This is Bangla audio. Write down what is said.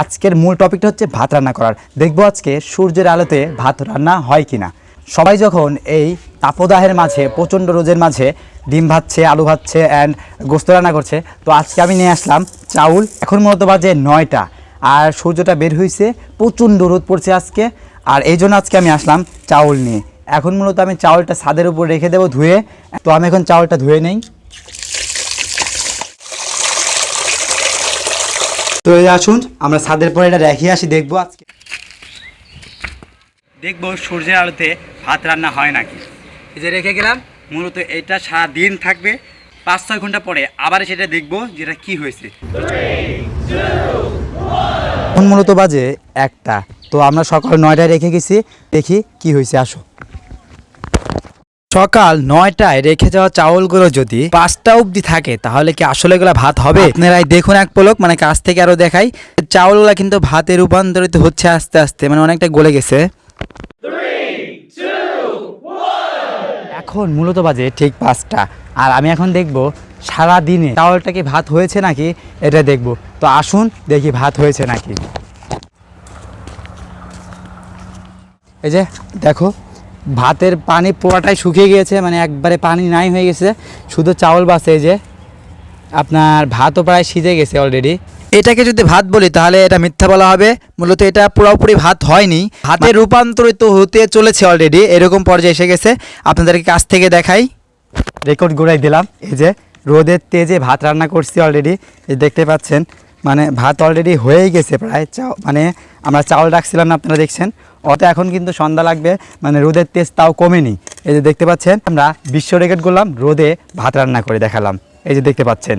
আজকের মূল টপিকটা হচ্ছে ভাত রান্না করার। দেখব আজকে সূর্যের আলোতে ভাত রান্না হয় কি না সবাই যখন এই তাপদাহের মাঝে, প্রচণ্ড রোদের মাঝে ডিম ভাজছে, আলু ভাজছে অ্যান্ড গোস্ত রান্না করছে, তো আজকে আমি নিয়ে আসলাম চাউল। এখন মূলত বাজে নয়টা, আর সূর্যটা বের হয়েছে প্রচণ্ড রোদ পড়ছে আজকে, আর এই জন্য আজকে আমি আসলাম চাউল নিয়ে। এখন মূলত আমি চাউলটা ছাদের উপর রেখে দেবো ধুয়ে, তো আমি এখন চাউলটা ধুয়ে নেই। তো এই আসুন আমরা ছাদের পরে এটা রেখে আসি দেখব আজকে। দেখব সূর্যের আলোতে ভাত রান্না হয় নাকি। এই যে রেখে গেলাম মূলত এটা সারা দিন থাকবে। পাঁচ ছয় ঘণ্টা পরে আবার সেটা দেখব যেটা কি হয়েছে। মূলত বাজে একটা তো আমরা সকাল নয়টায় রেখে গেছি দেখি কি হয়েছে আসো। সকাল নয়টায় রেখে যাওয়া চাউলগুলো যদি পাঁচটা অবধি থাকে তাহলে কি আসলে এগুলো ভাত হবে? আপনারাই দেখুন এক পলক মানে কাছ থেকে আরও দেখাই। চাউলগুলো কিন্তু ভাতে রূপান্তরিত হচ্ছে আস্তে আস্তে মানে অনেকটা গলে গেছে। এখন মূলত বাজে ঠিক পাঁচটা। আর আমি এখন দেখব সারা দিনে চাউলটা কি ভাত হয়েছে নাকি এটা দেখব। তো আসুন দেখি ভাত হয়েছে নাকি। এই যে দেখো। ভাতের পানি পুরাটাই শুকিয়ে গিয়েছে মানে একবারে পানি নাই হয়ে গেছে। শুধু চাউল বাসে যে। আপনার ভাতও প্রায় সিজে গেছে অলরেডি এটাকে যদি ভাত বলি তাহলে এটা মিথ্যা বলা হবে। মূলত এটা পুরোপুরি ভাত হয়নি। ভাতে রূপান্তরিত হতে চলেছে অলরেডি এরকম পর্যায়ে এসে গেছে। আপনাদেরকে কাছ থেকে দেখাই। রেকর্ড গোড়াই দিলাম। এই যে রোদের তেজে ভাত রান্না করছি অলরেডি এই দেখতে পাচ্ছেন মানে ভাত অলরেডি হয়েই গেছে প্রায়। চাও মানে আমরা চাউল রাখছিলাম না আপনারা দেখছেন। অত এখন কিন্তু সন্ধ্যা লাগবে মানে রোদের তেজ তাও কমেনি। এই যে দেখতে পাচ্ছেন, আমরা বিশ্ব রেকর্ড করলাম রোদে ভাত রান্না করে দেখালাম। এই যে দেখতে পাচ্ছেন।